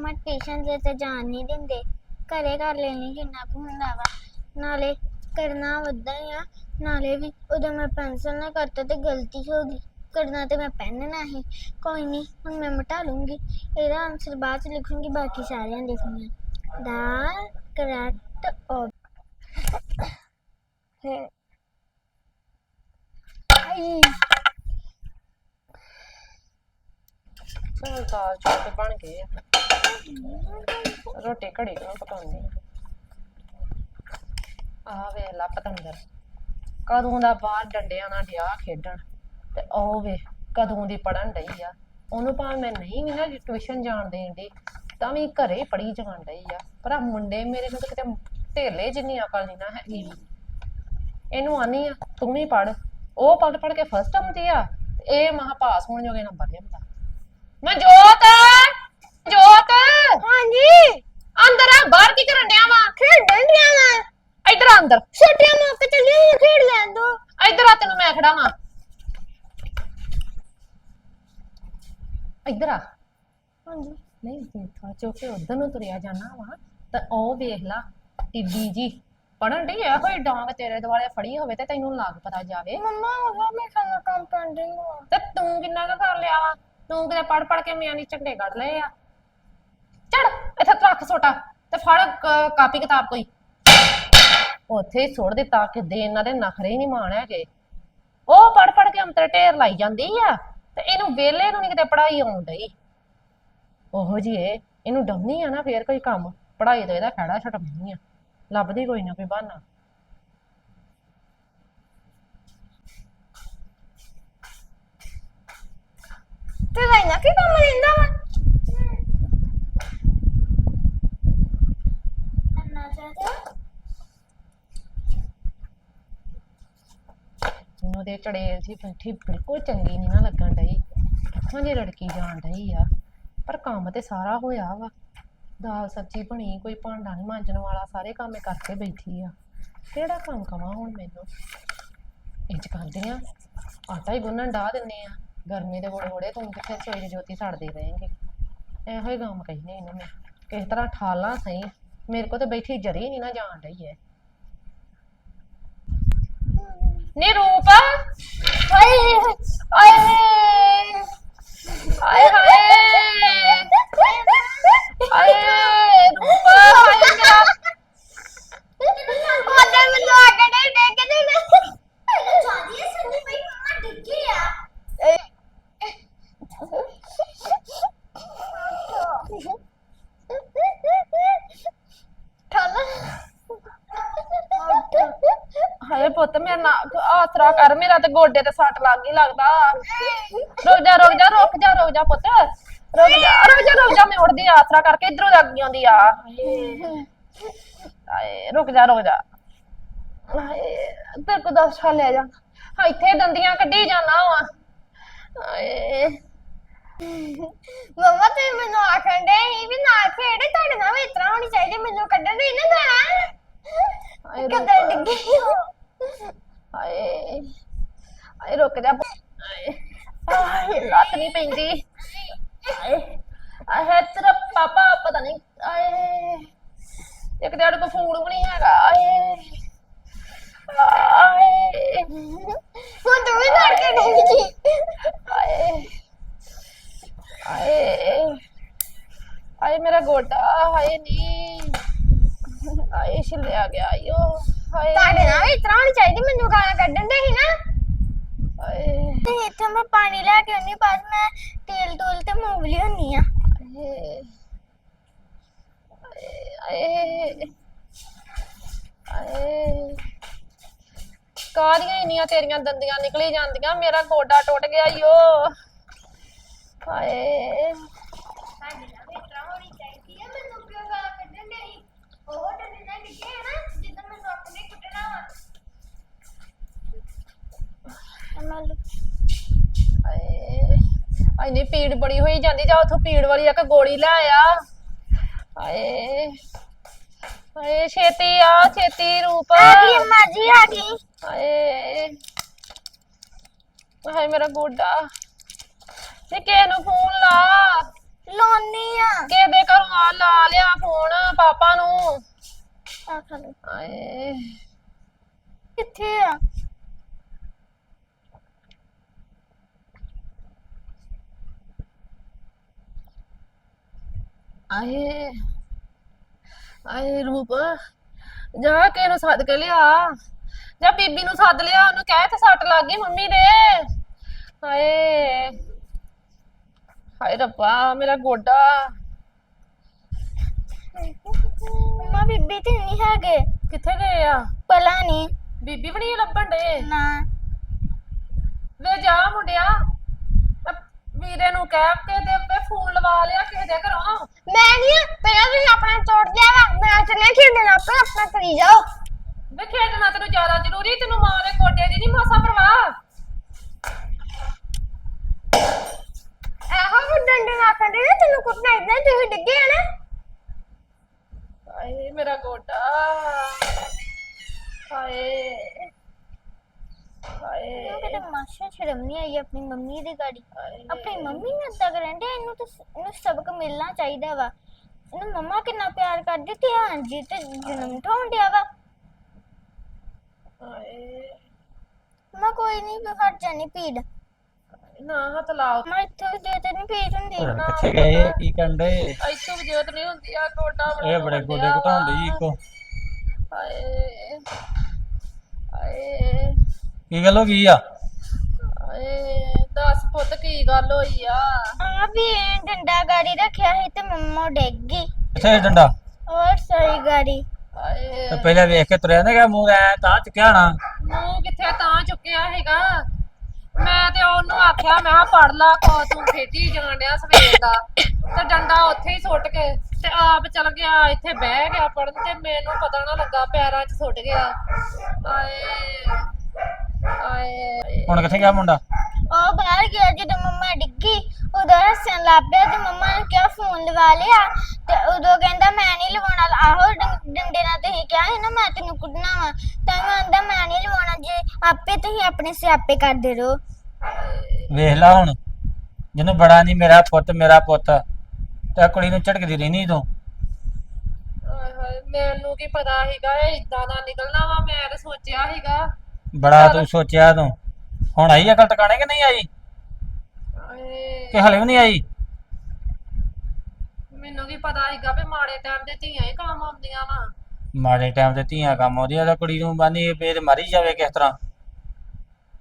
ਮਮਾ tuition ਤੇ ਤਾਂ ਜਾਣ ਨਹੀਂ ਦਿੰਦੇ। ਘਰੇ ਕਰ ਲੈਣੀ ਜਿੰਨਾ ਕੁ ਹੁੰਦਾ ਵਾ। ਨਾਲੇ ਕਰਨਾ ਵੱਧਾ ਹੀ ਆ। ਨਾਲੇ ਵੀ ਉਦੋਂ ਮੈਂ ਪੈਨਸਲ ਨਾਲ ਕਰਤਾ ਤੇ ਗਲਤੀ ਹੋ ਗਈ। ਕਰਨਾ ਤੇ ਮੈਂ ਪੈਨ ਨਾਲ ਹੀ। ਕੋਈ ਨਹੀਂ ਹੁਣ ਮੈਂ ਮਿਟਾ ਲੂੰਗੀ। ਇਹਦਾ ਆਨਸਰ ਬਾਅਦ ਚ ਲਿਖੂੰਗੀ, ਬਾਕੀ ਸਾਰਿਆਂ ਲਿਖੂੰਗੀ ਦਾ ਕਰੈਕਟ ਆਫ ਹੈ। ਆਈ। ਚਲ ਦਾਲ ਬਣ ਗਏ ਆ। ਰੋਟੀ ਘੜੀ ਨੂੰ ਪਕਾਉਂਦੇ ਆ। ਵੇ ਲਾ ਪਤੰਦਰ, ਕਦੋਂ ਦਾ ਬਾਹਰ ਡੰਡਿਆਂ ਨਾਲ ਡਿਆ ਖੇਡਣ, ਤੇ ਉਹ ਵੇ ਕਦੋਂ ਦੀ ਪੜਨ ਡਈ ਆ। ਉਹਨੂੰ ਭਾਵੇਂ ਮੈਂ ਨਹੀਂ ਵੀ ਨਾ ਟਿਊਸ਼ਨ ਜਾਣ ਦੇਣ ਦੀ ਤਾਂ ਵੀ ਘਰੇ ਹੀ ਪੜੀ ਜਾਣ ਡਈ ਆ। ਪਰ ਆ ਮੁੰਡੇ ਮੇਰੇ ਨੂੰ ਤਾਂ ਕਿਤੇ ਢੇਲੇ ਜਿੰਨੀ ਅਕਲ ਨਹੀਂ ਨਾ ਹੈਗੀ। ਇਹਨੂੰ ਆਨੀ ਆ, ਤੂੰ ਵੀ ਪੜ ਉਹ ਪੜ ਪੜ ਕੇ ਫਸਟ ਆਉਂਦੀ ਆ, ਤੇ ਇਹ ਮਹਾ ਪਾਸ ਹੋਣ ਜੋਗੇ ਨੰਬਰ ਲਿਆਉਂਦਾ ਮਨਜੋਤ! ਜੋਤ ਹਾਂਜੀ? ਅੰਦਰ ਆ ਬਾਹਰ ਕੀ ਕਰਨ ਡਿਆ ਵਾ? ਖੇਡਣ ਦੀਆਂ ਮੈਂ ਇੱਧਰ ਆ ਅੰਦਰ। ਛੋਟੀਆਂ ਮੁੱਕ ਚੱਲੀ ਖੇਡ ਲੈਣ ਦੋ। ਇੱਧਰ ਆ ਤੈਨੂੰ ਮੈਂ ਖੜਾਵਾਂ। ਇੱਧਰ ਆ। ਹਾਂਜੀ। ਨਹੀਂ ਤੂੰ ਚੋਕੇ ਉਧਰ ਨੂੰ ਤੁਰਿਆ ਜਾਣਾ ਵਾ। ਤਾਂ ਉਹ ਵੇਖ ਲਾ ਟਿੱਬੀ ਜੀ ਪੜਨ ਡਈ ਆ ਕੋਈ? ਡਾਂਗ ਤੇਰੇ ਦੁਆਲੇ ਫੜੀ ਹੋਵੇ ਤੇ ਤੈਨੂੰ ਲੱਗ ਪਤਾ ਜਾਵੇ। ਮੰਮਾ ਉਹ ਮੈਂ ਖਾਣਾ ਕੰਪਾਊਂਡਿੰਗ ਵਾ। ਤੇ ਤੂੰ ਕਿੰਨਾ ਕੁ ਕਰ ਲਿਆ ਵਾ? ਤੂੰ ਕਿਤੇ ਪੜ ਪੜ ਕੇ ਮਿਆਨੀ ਝੰਡੇ ਕੱਢ ਲਏ ਆ। ਚੜ ਇੱਥੇ ਰੱਖ ਸੋਟਾ ਤੇ ਫੜ ਕ- ਕਾਪੀ ਕਿਤਾਬ ਕੋਈ। ਉੱਥੇ ਹੀ ਸੁੱਟ ਦਿੱਤਾ ਕਿ ਦੇ ਇਹਨਾਂ ਦੇ ਨਖਰੇ ਹੀ ਨਹੀਂ ਮਾਣ ਹੈਗੇ। ਉਹ ਪੜ ਪੜ ਕੇ ਅੰਤਰ ਢੇਰ ਲਾਈ ਜਾਂਦੀ ਆ ਤੇ ਇਹਨੂੰ ਵੇਲੇ ਨੂੰ ਨਹੀਂ ਕਿਤੇ ਪੜਾਈ ਆਉਣ ਡਈ। ਉਹੋ ਜੀ ਇਹ ਇਹਨੂੰ ਡੰਮੀ ਆ ਨਾ ਫੇਰ ਕੋਈ ਕੰਮ। ਪੜਾਈ ਦਾ ਇਹਦਾ ਖੜਾ ਛਟਮਣੀ ਆ। ਲੱਭਦੀ ਕੋਈ ਨਾ ਕੋਈ ਬਹਾਨਾ। ਤੇ ਲੈਣਾ ਕੀ ਕੰਮ ਲੈਂਦਾ ਵਾ ਅੰਨਾ ਚਾਹਤੇ ਮੈਨੂੰ ਤੇ ਚੜੇਲ ਜੀ ਬੈਠੀ ਬਿਲਕੁਲ ਚੰਗੀ ਨਹੀਂ ਨਾ ਲੱਗਣ ਡਈ ਅੱਖਾਂ ਦੀ ਰੜਕੀ ਜਾਣ ਡਈ ਆ ਪਰ ਕੰਮ ਤੇ ਸਾਰਾ ਹੋਇਆ ਵਾ ਦਾਲ ਸਬਜ਼ੀ ਬਣੀ ਕੋਈ ਭਾਂਡਾ ਨਹੀਂ ਮਾਂਜਣ ਵਾਲਾ ਸਾਰੇ ਕੰਮ ਇਹ ਕਰਕੇ ਬੈਠੀ ਆ ਕਿਹੜਾ ਕੰਮ ਕਵਾਂ ਹੁਣ ਮੈਨੂੰ ਇੰਜ ਕਰਦੇ ਆ ਆਟਾ ਹੀ ਗੁੰਨਣ ਡਾਹ ਦਿੰਨੇ ਆ ਗਰਮੀ ਦੇ ਗੋੜੇ ਗੋੜੇ, ਤੂੰ ਕਿੱਥੇ ਸੋਈ ਦੀ ਜੋਤੀ ਸੜਦੇ ਰਹੇਂਗੇ? ਇਹੋ ਹੀ ਕੰਮ ਕਹਿੰਦੇ ਇਹਨੂੰ ਮੈਂ। ਕਿਸ ਤਰ੍ਹਾਂ ਠਾਲਾਂ ਸਹੀ? ਮੇਰੇ ਕੋ ਤੇ ਬੈਠੀ ਜਰੀ ਨਹੀਂ ਨਾ ਜਾਣ ਡਈ ਐ। ਨੀ ਰੂਪ! ਹਾਏ ਆਏ ਆਏ ਹਾਏ ਆਏ ਰੂਪ ਹਾਏ ਮੇਰਾ ਉਹਦੇ ਮੈਨੂੰ ਆਗੇ ਨਹੀਂ ਦੇਖਦੇ ਨੇ ਜਾਂਦੀ ਹੈ ਸੰਨੀ ਭਾਈ ਮੰਮਾ ਡਿੱਗੀ ਆ ਠਾਲਾ ਹਾਏ ਪੁੱਤ ਮੇਰਾ ਨਾ ਆਸਰਾ ਕਰ ਮੇਰਾ ਤੇ ਗੋਡੇ ਤੇ ਸੱਟ ਲੱਗ ਗਈ ਲੱਗਦਾ। ਰੁਕ ਜਾ ਰੁਕ ਜਾ ਰੁਕ ਜਾ ਰੁਕ ਜਾ ਪੁੱਤ। ਰੁਕ ਜਾ ਰੁਕ ਜਾ ਰੁਕ ਜਾ ਮੈਂ ਉੜਦੀ ਆ, ਆਸਰਾ ਕਰਕੇ ਇਧਰੋਂ ਲੱਗ ਜਾਂਦੀ ਆ। ਹਾਏ ਰੁਕ ਜਾ ਰੁਕ ਜਾ। ਹਾਏ ਤੇ ਕੋ ਦਸ ਛਾ ਲੈ ਜਾ। ਹਾਂ ਇੱਥੇ ਦੰਦੀਆਂ ਕੱਢੀ ਜਾਣਾ ਵਾ। ਹਾਏ। ਮੰਮਾ ਤੇ ਮੈਨੂੰ ਆਖਣ ਦੇ ਹੀ ਵੀ ਨਾ ਖੇੜੇ ਤੁਹਾਡੇ ਨਾਲ ਵੀ ਇਤਰਾ ਹੋਣੀ ਚਾਹੀਦੀ ਮੈਨੂੰ ਕੱਢਣ ਦੀ ਨਾ ਰੁਕ। ਕਦਰ ਡਿੱਗੀ ਹੋ? ਹਾਏ ਹਾਏ ਰੁਕ ਜਾ ਹਾਏ ਹਾਏ ਲੱਤ ਨਹੀਂ ਪੈਂਦੀ। ਹਾਏ ਆਏ ਤੇਰਾ ਪਾਪਾ ਪਤਾ ਨਹੀਂ ਆਏ ਇੱਕ ਤੇ ਕੋ ਫੋਨ ਵੀ ਨਹੀਂ ਹੈਗਾ ਆਏ ਆਏ ਹੁਣ ਤੂੰ ਵੀ ਲੜ ਕੇ ਜੀ। ਆਏ ਆਏ ਆਏ ਮੇਰਾ ਗੋਡਾ ਹਾਏ ਨੀ। ਆਏ ਛਿੱਲਿਆ ਗਿਆ ਆਇਓ ਹਾਏ। ਵੀ ਇਤਰਾ ਹੋਣੀ ਚਾਹੀਦੀ ਮੈਨੂੰ ਗਾਣਾ ਕੱਢਣ ਦੇ ਹੀ ਨਾ। ਤੇ ਇੱਥੇ ਮੈਂ ਪਾਣੀ ਲੈ ਕੇ ਆਉਣੀ ਬਾਅਦ ਮੈਂ ਤੇਲ ਤੋਲ ਤੇ ਮੂੰਗਲੀ ਹੁੰਨੀ ਆ। ਆਏ ਆਏ ਆਏ। ਕਾਦੀਆਂ ਇੰਨੀਆਂ ਤੇਰੀਆਂ ਦੰਦੀਆਂ ਨਿਕਲੀ ਜਾਂਦੀਆਂ ਮੇਰਾ ਗੋਡਾ ਟੁੱਟ ਗਿਆ ਈਓ ਹਾਏ ਤੁਹਾਡੇ ਨਾਲ ਵੀ ਹੋਣੀ ਚਾਹੀਦੀ ਹੈ ਮੈਨੂੰ ਕਿਉਂ ਗਾਣਾ ਕੱਢਣ ਦੇ ਹੀ? ਉਹ ਡੰਡੇ ਨਾਲ ਡਿੱਗੇ ਨਾ ਜਿੱਦਾਂ ਮੈਨੂੰ ਆਪਣੇ ਕੁੱਟਣਾ ਵਾ ਹਾਏ ਆਈ ਪੀੜ ਬੜੀ ਹੋਈ ਜਾਂਦੀ ਜਾ ਉਥੋਂ ਪੀੜ ਵਾਲੀ ਇੱਕ ਗੋਲੀ ਲੈ ਆ। ਹਾਏ ਹਾਏ ਛੇਤੀ ਆ ਛੇਤੀ ਰੂਪ। ਆ ਗਈ ਅੰਮਾ ਜੀ ਆ ਗਈ। ਹਾਏ ਹਾਏ ਮੇਰਾ ਗੋਡਾ। ਨੀ ਕਿਸੇ ਨੂੰ ਫੋਨ ਲਾ। ਲੋਨੀ ਆ। ਕਿਸੇ ਦੇ ਘਰੋਂ ਚੱਲ ਲਾ ਲਿਆ ਫੋਨ ਪਾਪਾ ਨੂੰ। ਆ ਖਾ ਲਓ ਆਏ ਕਿੱਥੇ ਆ ਆਏ ਆਏ ਰੂਪ ਜਾ ਕੇ ਨੂੰ ਸੱਦ ਕੇ ਲਿਆ ਜਾ ਬੀਬੀ ਨੂੰ ਸੱਦ ਲਿਆ ਉਹਨੂੰ ਕਹਿ ਤੇ ਸੱਟ ਲੱਗ ਗਈ ਮੰਮੀ ਦੇ। ਹਾਏ ਹਾਏ ਰੱਬਾ ਮੇਰਾ ਗੋਡਾ। ਮੰਮਾ ਬੀਬੀ ਤੇ ਨਹੀਂ ਹੈਗੇ। ਕਿੱਥੇ ਗਏ ਆ? ਪਲਾ ਨਹੀਂ। ਬੀਬੀ ਵੀ ਨਹੀਂ ਲੱਭਣ ਡੇ ਨਾ। ਵੇ ਜਾ ਮੁੰਡਿਆ। ਵੀਰੇ ਨੂੰ ਕਹਿ ਕੇ ਦੇ ਵੇ ਫੋਨ ਲਵਾ ਲਿਆ ਕਿਸੇ ਦੇ ਘਰੋਂ। ਮੈਂ ਨਹੀਂ ਪਹਿਲਾਂ ਤੁਸੀਂ ਆਪਣਾ ਤੋੜ ਵਾ ਮੈਂ ਚੱਲਿਆ ਖੇਡਣ ਆਪੇ ਆਪਣਾ ਕਰੀ ਜਾਓ। ਵੇ ਖੇਡਣਾ ਤੈਨੂੰ ਜ਼ਿਆਦਾ ਜ਼ਰੂਰੀ ਤੈਨੂੰ ਮਾਂ ਦੇ ਗੋਡੇ ਦੀ ਨਹੀਂ ਮਾਸਾ ਪਰਵਾਹ। ਇਹੋ ਵੀ ਡੰਡੇ ਨਾ ਕਰਦੇ ਨਾ ਤੈਨੂੰ ਕੁੱਟਣਾ ਇਦਾਂ ਤੁਸੀਂ ਡਿੱਗੇ ਆ ਨਾ। ਹਾਏ ਮੇਰਾ ਗੋਡਾ ਹਾਏ। ਹਾਏ। ਇਹਨੂੰ ਕਿਤੇ ਮਾਸ਼ਾ ਸ਼ਰਮ ਨਹੀਂ ਆਈ ਆਪਣੀ ਮੰਮੀ ਦੀ ਗਾੜੀ। ਆਪਣੀ ਮੰਮੀ ਨੇ ਏਦਾਂ ਕਰਨ ਡਿਆ ਇਹਨੂੰ ਤਾਂ ਸ- ਇਹਨੂੰ ਸਬਕ ਮਿਲਣਾ ਚਾਹੀਦਾ ਵਾ। ਇਹਨੂੰ ਮੰਮਾ ਕਿੰਨਾ ਪਿਆਰ ਕਰਦੀ ਤੇ ਹਾਂਜੀ ਤੇ ਜਨਮ ਠਾਉਣ ਡਿਆ ਵਾ। ਹਾਏ। ਮੈਂ ਕੋਈ ਨਹੀਂ ਹਟ ਜਾਣੀ ਪੀੜ ਨਾ ਹੱਥ ਲਾਓ। ਮੈਂ ਇੱਥੇ ਦੇ ਤੇ ਨਹੀਂ ਪੀੜ ਹੁੰਦੀ। ਪਤਾ ਨੀ ਕਿੱਥੇ ਗਏ? ਕੀ ਕੰਡੇ ਇੱਥੋਂ ਵੀ ਜੋਤ ਨਹੀਂ ਹੁੰਦੀ ਆ ਗੋਡਾ ਬੜਾ ਇਹ ਬੜੇ ਗੋਡੇ ਘਟਾਉਂਦੇ। ਜੀ ਇੱਕੋ। ਹਾਏ ਹਾਏ। ਕੀ ਗੱਲ ਹੋ ਗਈ ਆ? ਹਾਏ ਦੱਸ ਪੁੱਤ ਕੀ ਗੱਲ ਹੋਈ ਆ? ਆ ਵੀ ਇਹ ਡੰਡਾ ਗਾੜੀ ਰੱਖਿਆ ਸੀ ਤੇ ਮੰਮਾ ਡਿੱਗ ਗਈ। ਕਿੱਥੇ ਇਹ ਡੰਡਾ? ਔਰ ਸਹੀ ਗਾੜੀ। ਹਾਏ। ਤੇ ਪਹਿਲਾਂ ਵੇਖ ਕੇ ਤੁਰਿਆ ਨਾ ਕਿ ਮੂੰਹ ਐ ਤਾਂ ਚੁੱਕਿਆ ਨਾ ਮੂੰਹ ਕਿੱਥੇ ਤਾਂ ਚੁੱਕਿਆ ਹੈਗਾ ਮੈਂ ਤੇ ਉਹਨੂੰ ਆਖਿਆ ਮੈਂ ਕਿਹਾ ਪੜ ਲਾ ਕੋ ਤੂੰ ਖੇਤੀ ਜਾਣ ਡਿਆ ਸਵੇਰ ਦਾ। ਤੇ ਡੰਡਾ ਉੱਥੇ ਹੀ ਸੁੱਟ ਕੇ ਤੇ ਆਪ ਚਲ ਗਿਆ ਇੱਥੇ ਬਹਿ ਗਿਆ ਪੜਨ ਤੇ ਮੈਨੂੰ ਪਤਾ ਨਾ ਲੱਗਾ ਪੈਰਾਂ 'ਚ ਸੁੱਟ ਗਿਆ। ਆਏ ਆਏ। ਹੁਣ ਕਿੱਥੇ ਗਿਆ ਮੁੰਡਾ? ਉਹ ਬਾਹਰ ਗਿਆ ਜਦੋਂ ਮੰਮਾ ਡਿੱਗੀ ਉਦੋਂ ਹੱਸਣ ਲੱਗ ਪਿਆ ਤੇ ਮੰਮਾ ਨੇ ਕਿਹਾ ਫੋਨ ਲਵਾ ਲਿਆ ਤੇ ਉਦੋਂ ਕਹਿੰਦਾ ਮੈਂ ਨਹੀਂ ਲਵਾਉਣਾ। ਆਹੋ ਡੰ- ਡੰਡੇ ਨਾਲ ਤੁਸੀਂ ਕਿਹਾ ਸੀ ਨਾ ਮੈਂ ਤੈਨੂੰ ਕੁੱਟਣਾ ਵਾ ਤਾਂ ਮੈਂ ਆਂਦਾ ਮੈਂ ਨਹੀਂ ਲਵਾਉਣਾ। ਜੇ ਆਪੇ ਤੁਸੀਂ ਆਪਣੇ ਸਿਆਪੇ ਕਰਦੇ ਰਹੋ। ਵੇਖ ਲਾ ਹੁਣ ਜਿਹਨੂੰ ਬੜਾ ਨਹੀਂ ਮੇਰਾ ਪੁੱਤ ਮੇਰਾ ਪੁੱਤ ਤੇ ਆਹ ਕੁੜੀ ਨੂੰ ਝਟਕਦੀ ਰਹਿਨੀ ਤੂੰ। ਹਾਏ ਮੈਨੂੰ ਕੀ ਪਤਾ ਸੀਗਾ ਇਹ ਇਦਾਂ ਦਾ ਨਿਕਲਣਾ ਵਾ ਮੈਂ ਤਾਂ ਸੋਚਿਆ ਸੀਗਾ। ਬੜਾ ਤੂੰ ਸੋਚਿਆ ਤੂੰ। ਹੁਣ ਆਈ ਅਕਲ ਟਿਕਾਣੇ ਕਿ ਨਹੀਂ ਆਈ? ਕਿ ਹਲੇ ਵੀ ਨਹੀਂ ਆਈ? ਮੈਨੂੰ ਕੀ ਪਤਾ ਸੀਗਾ ਵੀ ਮਾੜੇ ਟਾਈਮ ਦੇ ਧੀਆਂ ਹੀ ਕੰਮ ਆਉਂਦੀਆਂ ਵਾ। ਮਾੜੇ ਟਾਈਮ ਤੇ ਧੀਆਂ ਕੰਮ ਆਉਂਦੀਆਂ ਤਾਂ ਕੁੜੀ ਨੂੰ ਬਾਨੀ ਫੇਰ ਮਾਰੀ ਜਾਵੇ ਕਿਸ ਤਰ੍ਹਾਂ।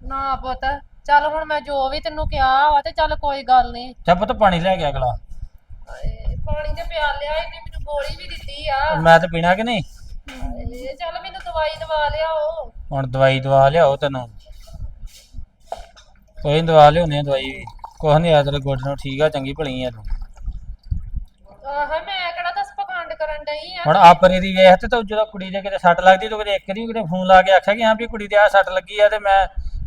ਨਾ ਪੁੱਤ ਚੱਲ ਹੁਣ ਮੈਂ ਜੋ ਵੀ ਤੈਨੂੰ ਕਿਹਾ ਵਾ ਤੇ ਚੱਲ ਕੋਈ ਗੱਲ ਨਹੀਂ। ਚੱਲ ਪੁੱਤ ਪਾਣੀ ਲੈ ਗਿਆ ਅਗਲਾ। ਹਾਏ, ਪਾਣੀ ਦੇ ਪਿਆਲ ਲਿਆ ਇਹਨੇ ਮੈਨੂੰ ਗੋਲੀ ਵੀ ਦਿੱਤੀ ਆ। ਮੈਂ ਤੇ ਪੀਣਾ ਕਿ ਨਹੀਂ? ਹਾਏ, ਚੱਲ ਮੈਨੂੰ ਦਵਾਈ ਦਵਾ ਲਿਆਓ। ਹੁਣ ਦਵਾਈ ਦਵਾ ਲਿਆਓ ਤੈਨੂੰ। ਕੋਈ ਦਵਾ ਆ ਦਵਾਈ ਵੀ। ਕੁਛ ਨਹੀਂ ਆ ਤੇਰੇ ਗੋਡੇ ਨੂੰ ਠੀਕ ਆ ਚੰਗੀ ਭਲੀ ਆ ਤੂੰ। ਆਹ ਮੈਂ ਕਿਹੜਾ ਦੱਸ ਪਖੰਡ ਕਰਨ ਡਈ ਆ? ਹੁਣ ਆਪਰੇ ਦੀ ਵੇਖ ਤੇ ਤੂੰ ਜਦੋਂ ਕੁੜੀ ਦੇ ਕਿਤੇ ਸੱਟ ਲੱਗਦੀ ਤੂੰ ਕਿਤੇ ਇੱਕ ਦੀ ਕਿਤੇ ਫੋਨ ਲਾ ਕੇ ਆਖਿਆ ਕਿ ਹਾਂ ਵੀ ਕੁੜੀ ਦੇ ਆ ਸੱਟ ਲੱਗੀ ਆ ਤੇ ਮੈਂ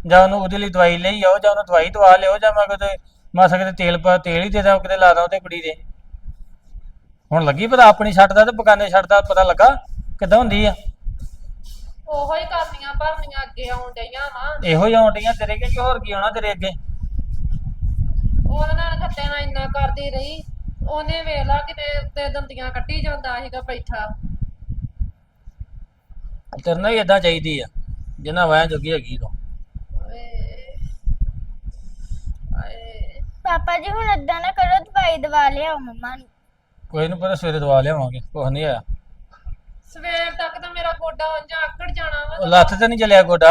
ਜਾਂ ਉਹਨੂੰ ਉਹਦੇ ਲਈ ਦਵਾਈ ਲਈ ਆਓ ਜਾਂ ਉਹਨੂੰ ਦਵਾਈ ਦਵਾ ਲਿਓ ਜਾਂ ਮੈਂ ਕਿਤੇ ਮੈਂ ਕਿਤੇ ਤੇਲ ਪਾ ਤੇਲ ਹੀ ਦੇ ਦਾਂ ਕਿਤੇ ਲਾ ਦਾਂ ਉਹਤੇ ਕੁੜੀ ਦੇ। ਹੁਣ ਲੱਗੀ ਪਤਾ ਆਪਣੀ ਸੱਟ ਦਾ ਤੇ ਬਗਾਨੇ ਸੱਟ ਦਾ ਪਤਾ ਲੱਗਾ ਕਿੱਦਾਂ ਹੁੰਦੀ ਆ। ਉਹੋ ਹੀ ਕਰਨੀਆਂ ਭਰਨੀਆਂ ਅੱਗੇ ਆਉਣ ਡਈਆਂ ਵਾ। ਇਹੋ ਹੀ ਆਉਂਦੀਆਂ ਤੇਰੇ ਕਿ ਹੋਰ ਕੀ ਆਉਣਾ ਤੇਰੇ ਅੱਗੇ? ਉਹਦੇ ਨਾਲ ਖੱਤੇ ਨਾਲ ਇੰਨਾ ਕਰਦੀ ਰਹੀ ਉਹਨੇ ਵੇਖ ਲਾ ਕਿਤੇ ਉੱਤੇ ਦੰਦੀਆਂ ਕੱਟੀ ਜਾਂਦਾ ਸੀਗਾ ਬੈਠਾ। ਤੇਰੇ ਨਾਲ ਹੀ ਇਦਾਂ ਚਾਹੀਦੀ ਆ ਜਿੰਨਾ ਵਾਇਆ ਜੋਗੀ ਹੈਗੀ ਤੂੰ। ਪਾਪਾ ਜੀ ਹੁਣ ਏਦਾਂ ਨਾ ਕਰੋ ਦਵਾਈ ਦਵਾ ਲਿਆਓ ਮੰਮਾ ਨੂੰ। ਕੋਈ ਨੂੰ ਪਤਾ ਸਵੇਰੇ ਦਵਾ ਲਿਆਵਾਂਗੇ ਕੁਛ ਨਹੀਂ ਆ ਸਵੇਰ ਤੱਕ ਤਾਂ ਮੇਰਾ ਗੋਡਾ ਉਂਝ ਆਕੜ ਜਾਣਾ ਉਹ ਵਾ ਲੱਤ ਤੇ ਨਹੀਂ ਚੱਲਿਆ ਗੋਡਾ?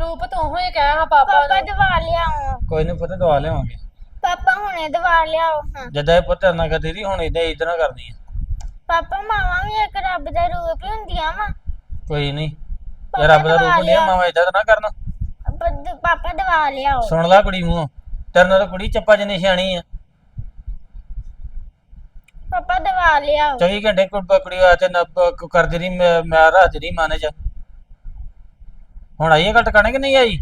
ਰੂਪ ਤੋਂ ਉਹ ਹੀ ਕਹਿ ਹਾਂ ਪਾਪਾ ਪਾਪਾ ਨੂੰ। ਦਵਾ ਲਿਆਓ। ਕੋਈ ਨਹੀਂ ਪਤਾ ਦਵਾ ਲਿਆਵਾਂਗੇ। ਪਾਪਾ ਹੁਣੇ ਦਵਾ ਲਿਆਓ ਹਾਂ। ਜਦਾਂ ਇਹ ਪੁੱਤ ਨਾ ਕਰਦੀ ਰਹੀ ਹੁਣ ਇਦਾਂ ਇਦਾਂ ਕਰਨੀ ਆ। ਪਾਪਾ ਮਾਵਾਂ ਵੀ ਇੱਕ ਰੱਬ ਦਾ ਰੂਪ ਹੀ ਹੁੰਦੀਆਂ ਵਾ। ਕੋਈ ਨਹੀਂ ਇਹ ਰੱਬ ਦਾ ਰੂਪ ਨਹੀਂ ਮਾਵਾ ਇਦਾਂ ਤਾਂ ਨਾ ਕਰਨ। ਪਾਪਾ ਦਵਾ ਲਿਆਓ। ਸੁਣ ਲੈ ਕੁੜੀ ਮੂੰਹ। ਤੇਰੇ ਨਾਲ ਤਾਂ ਕੁੜੀ ਚੱਪਾ ਜਿੰਨੀ ਸਿਆਣੀ ਆ। ਪਾਪਾ ਦਵਾ ਲਿਆਓ 24 ਘੰਟੇ ਕੁ- ਕੁੜੀ ਵਾਸਤੇ ਨਾ ਪ- ਕਰਦੀ ਰਹੀ ਮੈਂ ਮੈਂ ਰਾਤ ਨਹੀਂ ਮਾਨੇ ਚ ਹੁਣ ਆਈ ਘਟ ਟਿਕਾਣੇ ਕਿ ਨਹੀਂ ਆਈ?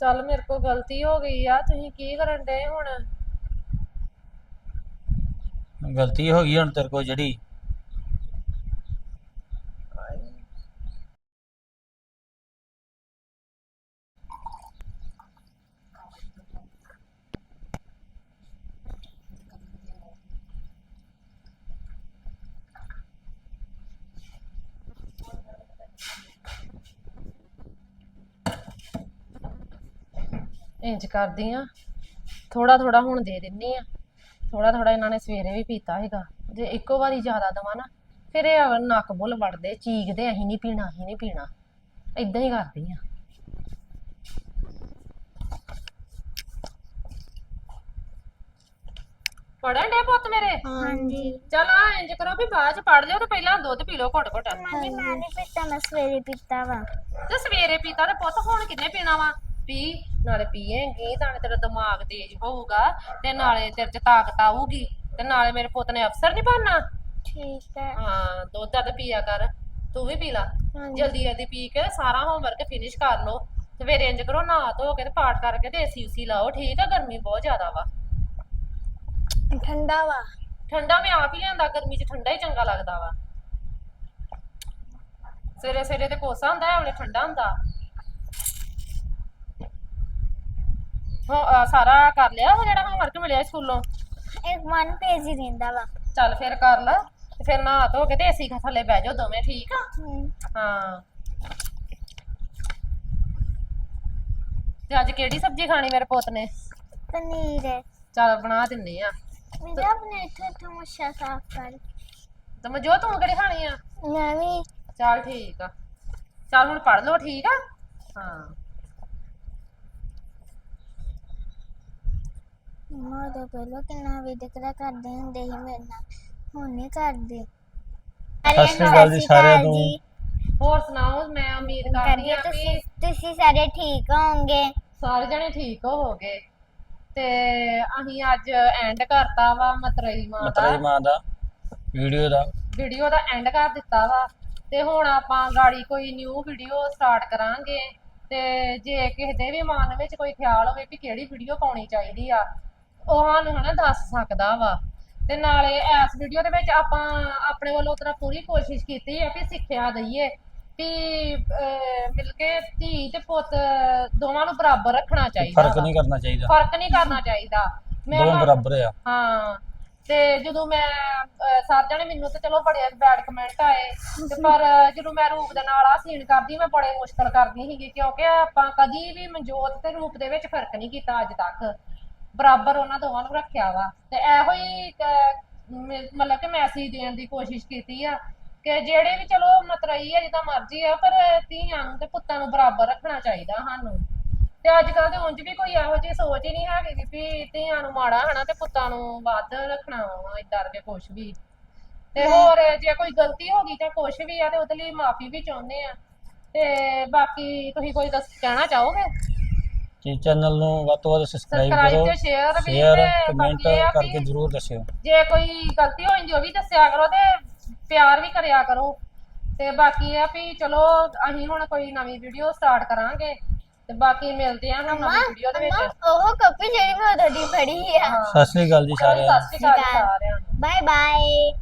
ਚੱਲ ਮੇਰੇ ਕੋਲ ਗਲਤੀ ਹੋ ਗਈ ਆ ਤੁਸੀਂ ਕੀ ਕਰਨ ਡਏ ਹੁਣ? ਗਲਤੀ ਹੋ ਗਈ ਹੁਣ ਤੇਰੇ ਕੋਲ ਜਿਹੜੀ। ਇੰਜ ਕਰਦੀ ਆ। ਥੋੜਾ ਥੋੜਾ ਹੁਣ ਦੇ ਦਿੰਨੀ ਆ। ਥੋੜਾ ਥੋੜਾ ਇਹਨਾਂ ਨੇ ਸਵੇਰੇ ਵੀ ਪੀਤਾ ਹੈਗਾ ਜੇ ਇੱਕੋ ਵਾਰੀ ਜ਼ਿਆਦਾ ਦਵਾਂ ਨਾ ਫਿਰ ਇਹ ਨੱਕ ਬੁੱਲ ਵੜਦੇ ਚੀਕਦੇ ਅਸੀਂ ਨਹੀਂ ਪੀਣਾ ਅਸੀਂ ਨਹੀਂ ਪੀਣਾ। ਇਦਾਂ ਹੀ ਕਰਦੀ ਆ। ਪੜਨ ਦੇ ਪੁੱਤ ਮੇਰੇ? ਹਾਂਜੀ। ਚਲ ਆ ਇੰਜ ਕਰੋ ਵੀ ਬਾਅਦ ਚ ਪੜ ਲਿਓ ਤੇ ਪਹਿਲਾਂ ਦੁੱਧ ਪੀ ਲਓ ਘੁੱਟ ਘੁੱਟ। ਮੈਂ ਨਹੀਂ ਪੀਤਾ ਮੈਂ ਸਵੇਰੇ ਪੀਤਾ ਵਾ। ਤੇ ਸਵੇਰੇ ਪੀਤਾ ਤੇ ਪੁੱਤ ਹੁਣ ਕਿੰਨੇ ਪੀਣਾ ਵਾ? ਪੀ ਨਾਲੇ ਪੀਏਂਗੀ ਤਾਂ ਤੇਰਾ ਦਿਮਾਗ ਤੇਜ਼ ਹੋਊਗਾ ਤੇ ਨਾਲੇ ਤੇਰੇ ਚ ਤਾਕਤ ਆਊਗੀ ਤੇ ਨਾਲੇ ਮੇਰੇ ਪੁੱਤ ਨੇ ਅਫਸਰ ਨਹੀਂ ਬਣਨਾ। ਠੀਕ ਹੈ। ਹਾਂ ਦੁੱਧ ਦੱਧ ਪੀਆ ਕਰ ਤੂੰ ਵੀ ਪੀ ਲਾ। ਹਾਂਜੀ। ਜਲਦੀ ਜਲਦੀ ਪੀ ਕੇ ਸਾਰਾ ਹੋਮਵਰਕ ਫਿਨਿਸ਼ ਕਰ ਲਓ। ਤੇ ਫਿਰ ਇੰਜ ਕਰੋ ਨਹਾ ਧੋ ਕੇ ਤੇ ਪਾਠ ਕਰਕੇ ਤੇ ਏਸੀ ਉਸੀ ਲਾਓ ਠੀਕ ਆ? ਗਰਮੀ ਬਹੁਤ ਜ਼ਿਆਦਾ ਵਾ। ਠੰਡਾ ਵਾ। ਠੰਡਾ ਮੈਂ ਆਪ ਹੀ ਲਿਆਂਦਾ ਗਰਮੀ 'ਚ ਠੰਡਾ ਹੀ ਚੰਗਾ ਲੱਗਦਾ ਵਾ। ਸਵੇਰੇ ਸਵੇਰੇ ਤੇ ਕੋਸਾ ਹੁੰਦਾ ਹੈ ਵੇਲੇ ਠੰਡਾ ਹੁੰਦਾ। ਹੋ ਅਹ ਸਾਰਾ ਕਰ ਲਿਆ ਉਹ ਜਿਹੜਾ ਹੋਮਵਰਕ ਮਿਲਿਆ ਸਕੂਲੋਂ? ਇੱਕ ਵਨ ਪੇਜ ਹੀ ਰਹਿੰਦਾ ਵਾ। ਚੱਲ ਫਿਰ ਕਰ ਲਾ ਤੇ ਫਿਰ ਨਹਾ ਧੋ ਕੇ ਤੇ ਏਸੀ ਥੱਲੇ ਬਹਿ ਜਾਓ ਦੋਵੇਂ ਠੀਕ ਆ? ਹਮ, ਹਾਂ। ਤੇ ਅੱਜ ਕਿਹੜੀ ਸਬਜ਼ੀ ਖਾਣੀ ਮੇਰੇ ਪੁੱਤ ਨੇ? ਪਨੀਰ। ਹੈ ਚੱਲ ਬਣਾ ਦਿੰਦੇ ਆ। ਮੇਰਾ ਆਪਣੇ ਇੱਥੇ ਇੱਥੇ ਮੁੱਛਾਂ ਸਾਫ਼ ਕਰ। ਤੇ ਮਜੋ ਤੂੰ ਕਿਹੜੀ ਖਾਣੀ ਆ? ਮੈਂ ਵੀ। ਚੱਲ ਠੀਕ ਆ। ਚੱਲ ਹੁਣ ਪੜ ਲਓ ਠੀਕ ਆ? ਹਾਂ। ਮੰਮਾ ਉਦੋਂ ਪਹਿਲਾਂ ਕਿੰਨਾ ਵਿਦਕਰਾ ਕਰਦੇ ਹੁੰਦੇ ਸੀ ਮੇਰੇ ਨਾਲ ਹੁਣ ਨਹੀਂ ਕਰਦੇ। ਸਤਿ ਸ਼੍ਰੀ ਅਕਾਲ ਜੀ ਸਾਰਿਆਂ ਨੂੰ। ਹੋਰ ਸੁਣਾਓ ਮੈਂ ਉਮੀਦ ਕਰਦੀ ਤੁਸੀਂ ਕਿ ਤੁਸੀਂ ਸਾਰੇ ਠੀਕ ਹੋਵੋਗੇ? ਸਾਰੇ ਜਣੇ ਠੀਕ ਹੋਵੋਗੇ ਤੇ ਅਸੀਂ ਅੱਜ ਐਂਡ ਕਰਤਾ ਵਾ ਮਤਰਈ ਮਾਂ ਦਾ। ਮਤਲਬ ਮਾਂ ਦਾ ਵੀਡੀਓ ਦਾ। ਵੀਡੀਓ ਦਾ ਐਂਡ ਕਰ ਦਿੱਤਾ ਵਾ। ਤੇ ਹੁਣ ਆਪਾਂ ਗਾੜੀ ਕੋਈ ਨਿਊ ਵੀਡੀਓ ਸਟਾਰਟ ਕਰਾਂਗੇ। ਤੇ ਜੇ ਕਿਸੇ ਦੇ ਵੀ ਮਨ ਵਿੱਚ ਕੋਈ ਖਿਆਲ ਹੋਵੇ ਕਿ ਕਿਹੜੀ ਵੀਡੀਓ ਪਾਉਣੀ ਚਾਹੀਦੀ ਆ ਉਹ ਸਾਨੂੰ ਹਨਾ ਦੱਸ ਸਕਦਾ ਵਾ। ਤੇ ਨਾਲੇ ਇਸ ਵੀਡੀਓ ਦੇ ਵਿੱਚ ਆਪਾਂ ਆਪਣੇ ਵੱਲੋਂ ਤਰ੍ਹਾਂ ਪੂਰੀ ਕੋਸ਼ਿਸ਼ ਕੀਤੀ ਹੈ ਕਿ ਸਿੱਖਿਆ ਦਈਏ ਕਿ ਅਹ, ਮਿਲ ਕੇ ਧੀ ਤੇ ਪੁੱਤ ਦੋਵਾਂ ਨੂੰ ਬਰਾਬਰ ਰੱਖਣਾ ਚਾਹੀਦਾ ਫ਼ਰਕ ਵਾ। ਨਹੀਂ ਕਰਨਾ ਚਾਹੀਦਾ। ਫ਼ਰਕ ਨਹੀਂ ਕਰਨਾ ਚਾਹੀਦਾ। ਮੈਂ ਦੋਵੇਂ ਬਰਾਬਰ ਆ। ਹਾਂ। ਤੇ ਜਦੋਂ ਮੈਂ ਅਹ, ਸਾਰੇ ਜਣੇ ਮੈਨੂੰ ਤੇ ਚਲੋ ਬੜੇ ਬੈਡ ਕਮੈਂਟ ਆਏ। ਤੇ ਪਰ ਅਹ, ਜਦੋਂ ਮੈਂ ਰੂਪ ਦੇ ਨਾਲ ਆ ਸੀਨ ਕਰਦੀ ਮੈਂ ਬੜੇ ਮੁਸ਼ਕਲ ਕਰਦੀ ਸੀਗੀ ਕਿਉਂਕਿ ਆਪਾਂ ਕਦੀ ਵੀ ਮਨਜੋਤ ਤੇ ਰੂਪ ਦੇ ਵਿੱਚ ਫ਼ਰਕ ਨਹੀਂ ਕੀਤਾ ਅੱਜ ਤੱਕ। ਬਰਾਬਰ ਉਹਨਾਂ ਦੋਵਾਂ ਨੂੰ ਰੱਖਿਆ ਵਾ। ਤੇ ਇਹੋ ਹੀ ਮ- ਮਤਲਬ ਕਿ ਮੈਸੇਜ ਦੇਣ ਦੀ ਕੋਸ਼ਿਸ਼ ਕੀਤੀ ਆ ਕਿ ਜਿਹੜੇ ਵੀ ਚਲੋ ਮਤਰਈ ਆ ਜਿੱਦਾਂ ਮਰਜ਼ੀ ਆ ਪਰ ਧੀਆਂ ਨੂੰ ਤੇ ਪੁੱਤਾਂ ਨੂੰ ਬਰਾਬਰ ਰੱਖਣਾ ਚਾਹੀਦਾ ਸਾਨੂੰ। ਤੇ ਅੱਜ ਕੱਲ ਤੇ ਉਂਝ ਵੀ ਕੋਈ ਇਹੋ ਜਿਹੀ ਸੋਚ ਹੀ ਨਹੀਂ ਹੈਗੀ ਵੀ ਧੀਆਂ ਨੂੰ ਮਾੜਾ ਹਨਾ ਤੇ ਪੁੱਤਾਂ ਨੂੰ ਵੱਧ ਰੱਖਣਾ ਵਾ ਇਦਾਂ ਕਰਕੇ ਕੁਛ ਵੀ। ਤੇ ਹੋਰ ਜੇ ਕੋਈ ਗਲਤੀ ਹੋ ਗਈ ਜਾਂ ਕੁਛ ਵੀ ਆ ਤੇ ਉਹਦੇ ਲਈ ਮਾਫੀ ਵੀ ਚਾਹੁੰਦੇ ਆ। ਤੇ ਬਾਕੀ ਤੁਸੀਂ ਕੋਈ ਦੱਸ ਕਹਿਣਾ ਚਾਹੋਗੇ? ਜੀ ਚੈਨਲ ਨੂੰ ਵੱਧ ਤੋਂ ਵੱਧ ਸਬਸਕ੍ਰਾਈਬ ਸਬਸਕ੍ਰਾਈਬ ਕਰੋ ਤੇ ਸ਼ੇਅਰ ਵੀ ਸ਼ੇਅਰ ਤੇ ਕਮੈਂਟ ਬਾਕੀ ਇਹ ਆ ਕਰਕੇ ਵੀ ਜ਼ਰੂਰ ਦੱਸਿਓ। ਜੇ ਕੋਈ ਗਲਤੀ ਹੋਈ ਜੋ ਵੀ ਦੱਸਿਆ ਕਰੋ ਤੇ ਪਿਆਰ ਵੀ ਕਰਿਆ ਕਰੋ। ਤੇ ਬਾਕੀ ਇਹ ਆ ਵੀ ਚਲੋ ਅਸੀਂ ਹੁਣ ਕੋਈ ਨਵੀਂ ਵੀਡੀਓ ਸਟਾਰਟ ਕਰਾਂਗੇ। ਤੇ ਬਾਕੀ ਮਿਲਦੇ ਆ ਹੁਣ ਨਵੀਂ ਵੀਡੀਓ ਦੇ ਵਿੱਚ। ਉਹ ਕਾਪੀ ਜਿਹੜੀ ਮੈਂ ਤੁਹਾਡੀ ਫੜੀ ਆ। ਸਤਿ ਸ੍ਰੀ ਅਕਾਲ ਜੀ ਸਾਰਿਆਂ ਨੂੰ। ਸਤਿ ਸ਼੍ਰੀ ਅਕਾਲ ਜੀ ਸਾਰਿਆਂ ਨੂੰ। Bye bye